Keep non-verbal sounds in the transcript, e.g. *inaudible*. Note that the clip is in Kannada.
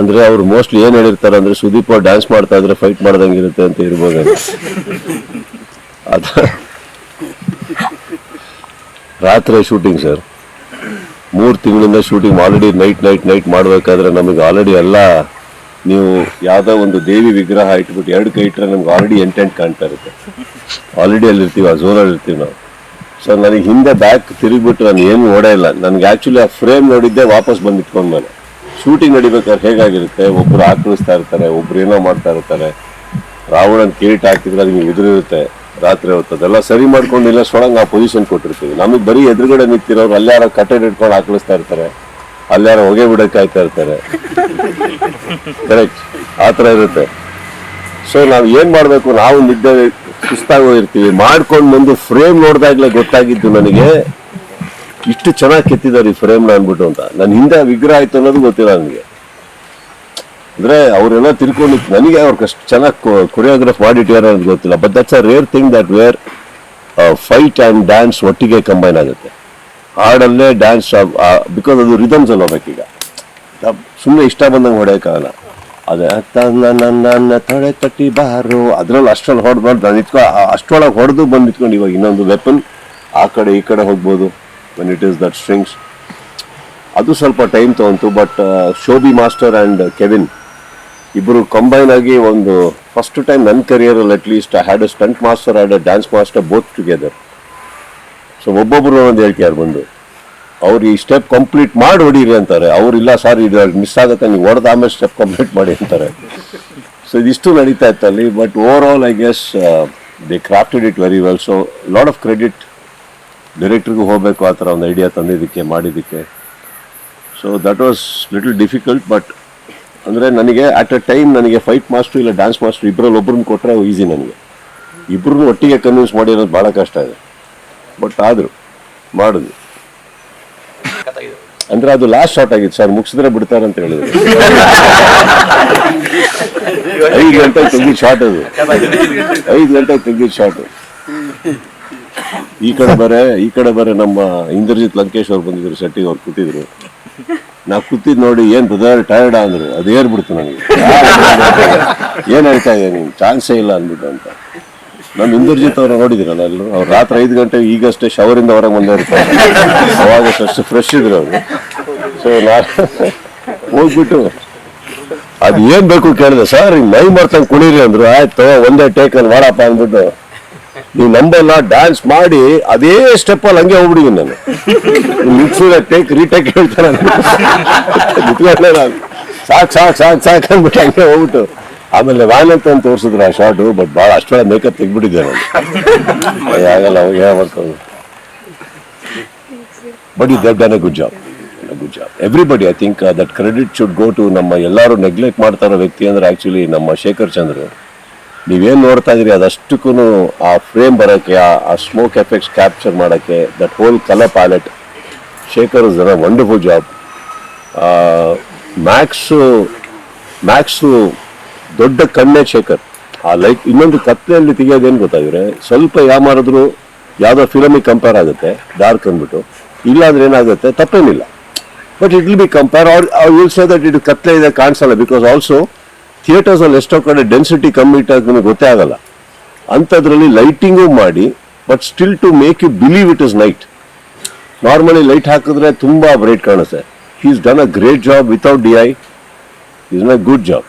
ಅಂದ್ರೆ ಅವ್ರು ಮೋಸ್ಟ್ಲಿ ಏನ್ ಹೇಳಿರ್ತಾರೆ ಅಂದ್ರೆ ಸುದೀಪ್ ಅವ್ರು ಡ್ಯಾನ್ಸ್ ಮಾಡ್ತಾ ಇದ್ರೆ ಫೈಟ್ ಮಾಡ್ದಂಗಿರುತ್ತೆ ಅಂತ ಇರ್ಬೋದು ರಾತ್ರಿ ಶೂಟಿಂಗ್ ಸರ್ ಮೂರು ತಿಂಗಳಿಂದ shooting already night night night ಮಾಡಬೇಕಾದ್ರೆ ನಮಗೆ ಆಲ್ರೆಡಿ ಎಲ್ಲ ನೀವು ಯಾವುದೋ ಒಂದು ದೇವಿ ವಿಗ್ರಹ ಇಟ್ಬಿಟ್ಟು ಎರಡು ಕೈ ಇಟ್ಟರೆ ನಮ್ಗೆ ಆಲ್ರೆಡಿ ಎಂಟೆಂಟ್ ಕಾಣ್ತಾ ಇರುತ್ತೆ. ಆಲ್ರೆಡಿ ಅಲ್ಲಿ ಇರ್ತೀವಿ ಆ ಝೋನಲ್ಲಿ ಇರ್ತೀವಿ ನಾವು. ಸೊ ನನಗೆ ಹಿಂದೆ ಬ್ಯಾಕ್ ತಿರುಗಿಬಿಟ್ಟು ನಾನು ಏನು ಓಡೇ ಇಲ್ಲ. ನನಗೆ ಆ್ಯಕ್ಚುಲಿ ಆ ಫ್ರೇಮ್ ನೋಡಿದ್ದೆ ವಾಪಸ್ ಬಂದು ಮೇಲೆ ಶೂಟಿಂಗ್ ನಡಿಬೇಕಾದ್ರೆ ಹೇಗಾಗಿರುತ್ತೆ? ಒಬ್ರು ಆಕ್ರಮಿಸ್ತಾ ಇರ್ತಾರೆ, ಒಬ್ರು ಏನೋ ಮಾಡ್ತಾ ಇರ್ತಾರೆ. ರಾವಣನ್ ಕಿರೀಟ ಹಾಕಿದ್ರೆ ಅದು ಎದುರಿರುತ್ತೆ ರಾತ್ರಿ ಹೊತ್ತು. ಅದೆಲ್ಲ ಸರಿ ಮಾಡ್ಕೊಂಡು ಇಲ್ಲ, ಸೊಳಂಗ್ ಆ ಪೊಸಿಷನ್ ಕೊಟ್ಟಿರ್ತೀವಿ. ನಮಗೆ ಬರೀ ಎದುರುಗಡೆ ನಿಂತಿರೋರು ಅಲ್ಲಾರ ಕಟ್ಟೆ ಇಟ್ಕೊಂಡು ಆಕ್ಳಿಸ್ತಾ ಇರ್ತಾರೆ. ಅಲ್ಲಾರ ಹೊಗೆ ಬಿಡಕ್ಕೆ ಕಾಯ್ತಾ ಇರ್ತಾರೆ. ಕರೆಕ್ಟ್ ಆ ಥರ ಇರುತ್ತೆ. ಸೊ ನಾವು ಏನ್ ಮಾಡ್ಬೇಕು? ನಾವು ನಿದ್ದೆ ಸುಸ್ತಾಗಿ ಹೋಗಿರ್ತೀವಿ. ಮಾಡ್ಕೊಂಡು ಬಂದು ಫ್ರೇಮ್ ನೋಡಿದಾಗ್ಲೇ ಗೊತ್ತಾಗಿದ್ದು ನನಗೆ. ಇಷ್ಟು ಚೆನ್ನಾಗಿ ಕೆತ್ತಿದ್ದಾರೆ ಈ ಫ್ರೇಮ್ನ ಅನ್ಬಿಟ್ಟು ಅಂತ. ನನ್ನ ಹಿಂದೆ ವಿಗ್ರಹ ಆಯ್ತು ಅನ್ನೋದು ಗೊತ್ತಿಲ್ಲ ನನಗೆ. ಅಂದ್ರೆ ಅವರೆಲ್ಲ ತಿಳ್ಕೊಂಡು ನನಗೆ ಅವ್ರಿಗೆ ಕಷ್ಟ ಚೆನ್ನಾಗಿ ಕೊರಿಯೋಗ್ರಾಫ್ ಮಾಡಿಟ್ಟಿದ್ದಾರೆ ಅಂತ ಗೊತ್ತಿಲ್ಲ. But that's a rare thing that where fight and dance ಒಟ್ಟಿಗೆ ಕಂಬೈನ್ ಆಗುತ್ತೆ. ಹಾಡಲ್ಲೇ ಡ್ಯಾನ್ಸ್ ಬಿಕಾಸ್ ಅದು ರಿದಮ್ಸ್ ಅಲ್ಲ ಬೇಕೀಗ. ಸುಮ್ಮನೆ ಇಷ್ಟ ಬಂದಂಗೆ ಹೊಡೆಯೋಕ್ಕಾಗಲ್ಲ. ಅದೇ ತನ್ನ ನನ್ನ ತಡೆ ತಟ್ಟಿ ಬಾರು. ಅದ್ರಲ್ಲಿ ಅಷ್ಟರಲ್ಲಿ ಹೊಡೆದ್ಬಾರ್ದು ನಾನು ಇಟ್ಕೊ ಅಷ್ಟೊಳಗೆ ಹೊಡೆದು ಬಂದು ನಿಂತ್ಕೊಂಡು ಇವಾಗ ಇನ್ನೊಂದು ವೆಪನ್ ಆ ಕಡೆ ಈ ಕಡೆ ಹೋಗ್ಬೋದು. When it is that strings ಅದು ಸ್ವಲ್ಪ time ತೊಗೊಂತು but Shobi master and Kevin ಇಬ್ಬರು ಕಂಬೈನ್ ಆಗಿ ಒಂದು ಫಸ್ಟ್ ಟೈಮ್ ನನ್ನ ಕರಿಯರಲ್ಲಿ at least I had a stunt master and a dance master both together so ಒಬ್ಬೊಬ್ಬರು ಒಂದು ಹೇಳ್ಕ್ಯಾರ ಬಂದು, ಅವ್ರು ಈ ಸ್ಟೆಪ್ ಕಂಪ್ಲೀಟ್ ಮಾಡಿ ಹೊಡೀರಿ ಅಂತಾರೆ. ಅವ್ರು ಇಲ್ಲ ಸರ್ ಇದು ಮಿಸ್ ಆಗುತ್ತೆ, ನೀವು ಹೊಡೆದ ಆಮೇಲೆ ಸ್ಟೆಪ್ ಕಂಪ್ಲೀಟ್ ಮಾಡಿ ಅಂತಾರೆ. ಸೊ ಇದಿಷ್ಟು ನಡೀತಾ ಇತ್ತು ಅಲ್ಲಿ but over all I guess they crafted it very well so lot of credit ಡೈರೆಕ್ಟ್ರಿಗೂ ಹೋಗಬೇಕು ಆ ಥರ ಒಂದು ಐಡಿಯಾ ತಂದಿದ್ದಕ್ಕೆ, ಮಾಡಿದ್ದಕ್ಕೆ. So that was little difficult but ಅಂದರೆ ನನಗೆ ಅಟ್ ಅ ಟೈಮ್ ನನಗೆ ಫೈಟ್ ಮಾಸ್ಟ್ರು ಇಲ್ಲ ಡ್ಯಾನ್ಸ್ ಮಾಸ್ಟ್ರು ಇಬ್ಬರಲ್ಲಿ ಒಬ್ರನ್ನ ಕೊಟ್ಟರೆ ಈಸಿ ನನಗೆ. ಇಬ್ಬರನ್ನು ಒಟ್ಟಿಗೆ ಕನ್ವಿನ್ಸ್ ಮಾಡಿರೋದು ಭಾಳ ಕಷ್ಟ ಇದೆ. ಬಟ್ ಆದರೂ ಮಾಡಿದ್ವಿ ಅಂದರೆ ಅದು ಲಾಸ್ಟ್ ಶಾರ್ಟ್ ಆಗಿತ್ತು ಸರ್, ಮುಗಿಸಿದ್ರೆ ಬಿಡ್ತಾರೆ ಅಂತ ಹೇಳಿದ್ರು. ಐದು ಗಂಟೆ ತೆಗಿದ ಶಾರ್ಟ್ ಅದು. ಐದು ಗಂಟೆ ತೆಗಿದ ಶಾಟ್ ಈ ಕಡೆ ಬೇರೆ, ಈ ಕಡೆ ಬೇರೆ ನಮ್ಮ ಇಂದ್ರಜಿತ್ ಲಂಕೇಶ್ ಅವ್ರು ಬಂದಿದ್ರು ಸೆಟ್ಟಿಗೆ ಅವ್ರು ಕೂತಿದ್ರು. ನಾ ಕೂತಿದ್ ನೋಡಿ ಏನ್ ಬ್ರದರ್ ಟೈರ್ಡ್ ಅಂದ್ರು ಅದು ಏರ್ಬಿಡ್ತು ನನಗೆ. *laughs* ಏನ್ ಹೇಳ್ತಾ ಇದೆ ನೀನ್? ಚಾನ್ಸೇ ಇಲ್ಲ ಅಂದ್ಬಿಟ್ಟು ಅಂತ. ನಮ್ಮ ಇಂದ್ರಜಿತ್ ಅವ್ರು ನೋಡಿದಿರಲ್ಲ ಎಲ್ಲರೂ? ಅವ್ರು ರಾತ್ರಿ ಐದು ಗಂಟೆ ಈಗಷ್ಟೇ ಶವರಿಂದ ಹೊರಗೆ ಬಂದೇ ಇರ್ತಾರೆ. ಅವಾಗ ಅಷ್ಟು ಫ್ರೆಶ್ ಇದ್ರು ಅವರು. ಸೊ ನಾ *laughs* ಹೋಗ್ಬಿಟ್ಟು, ಅದು ಏನ್ ಬೇಕು ಕೇಳಿದೆ. ಸರ್ ಈಗ ಮೈ ಮರ್ತಂಗ್ ಕುಣೀರಿ ಅಂದ್ರು. ಆಯ್ತು ಒಂದೇ ಟೇಕ್ ಅಲ್ಲಿ ಮಾಡಪ್ಪ ಅಂದ್ಬಿಟ್ಟು ನೀವು ನಂಬಲ್ಲ ಡ್ಯಾನ್ಸ್ ಮಾಡಿ, ಅದೇ ಸ್ಟೆಪ್ ಅಲ್ಲಿ ಹಂಗೆ ಹೋಗ್ಬಿಡಿದೀನಿ ನಾನು. ಮಿಕ್ಸಿದ ಟೇಕ್ ರೀಟೇಕ್ ಹೇಳ್ತಾರೆ ನಾನು. ಸಾಕ್ ಸಾಕ್ ಸಾಕ್ ಸಾಕ್ ಅಂದ್ಬಿಟ್ಟು ಹಂಗೆ ಹೋಗ್ಬಿಟ್ಟು. ಆಮೇಲೆ ವ್ಯಾನ್ ಅಂತ ತೋರಿಸಿದ್ರು ಆ ಶಾರ್ಟು ಬಟ್ ಭಾಳ ಅಷ್ಟೊಳ ಮೇಕಪ್ ತೆಗ್ಬಿಟ್ಟಿದ್ದೆ ನಾನು. ಆಗಲ್ಲ ಅವಾಗ ಏನು ಮಾಡ್ಕೊಂಡು but you that good job good job everybody I think that credit should go to ನಮ್ಮ ಎಲ್ಲರೂ ನೆಗ್ಲೆಕ್ಟ್ ಮಾಡ್ತಾರೋ ವ್ಯಕ್ತಿ ಅಂದ್ರೆ ಆಕ್ಚುಲಿ ನಮ್ಮ ಶೇಖರ್ ಚಂದ್ರ. ನೀವೇನು ನೋಡ್ತಾ ಇದ್ರಿ ಅದಷ್ಟಕ್ಕೂ ಆ ಫ್ರೇಮ್ ಬರೋಕ್ಕೆ ಆ ಸ್ಮೋಕ್ ಎಫೆಕ್ಟ್ಸ್ ಕ್ಯಾಪ್ಚರ್ ಮಾಡೋಕ್ಕೆ that whole colour palette Shekhar is a wonderful job max max ದೊಡ್ಡ ಕಣ್ಣೆ ಶೇಖರ್ ಆ ಲೈಕ್ ಇನ್ನೊಂದು ಕತ್ಲೆಯಲ್ಲಿ ತೆಗಿಯೋದೇನು ಗೊತ್ತಾಗಿದ್ರೆ ಸ್ವಲ್ಪ ಯಾಮಾರಿದ್ರು ಯಾವುದೋ ಫಿಲಮಿಗೆ ಕಂಪೇರ್ ಆಗುತ್ತೆ ಡಾರ್ಕ್ ಅಂದ್ಬಿಟ್ಟು. ಇಲ್ಲಾಂದ್ರೆ ಏನಾಗುತ್ತೆ, ತಪ್ಪೇನಿಲ್ಲ. But it will be compare or will say that ಇದು ಕತ್ಲೆ ಇದೆ, ಕಾಣಿಸಲ್ಲ ಬಿಕಾಸ್ ಆಲ್ಸೋ ಥಿಯೇಟರ್ಸ್ ಅಲ್ಲಿ ಎಷ್ಟೋ ಕಡೆ ಡೆನ್ಸಿಟಿ ಕಮ್ಮಿ ಇಟ್ಟಾಗ ಗೊತ್ತೇ ಆಗಲ್ಲ. ಅಂಥದ್ರಲ್ಲಿ ಲೈಟಿಂಗು ಮಾಡಿ but still to make you believe it is night normally light ಹಾಕಿದ್ರೆ ತುಂಬ ಬ್ರೈಟ್ ಕಾಣುತ್ತೆ. Is done a great job without D I is a good job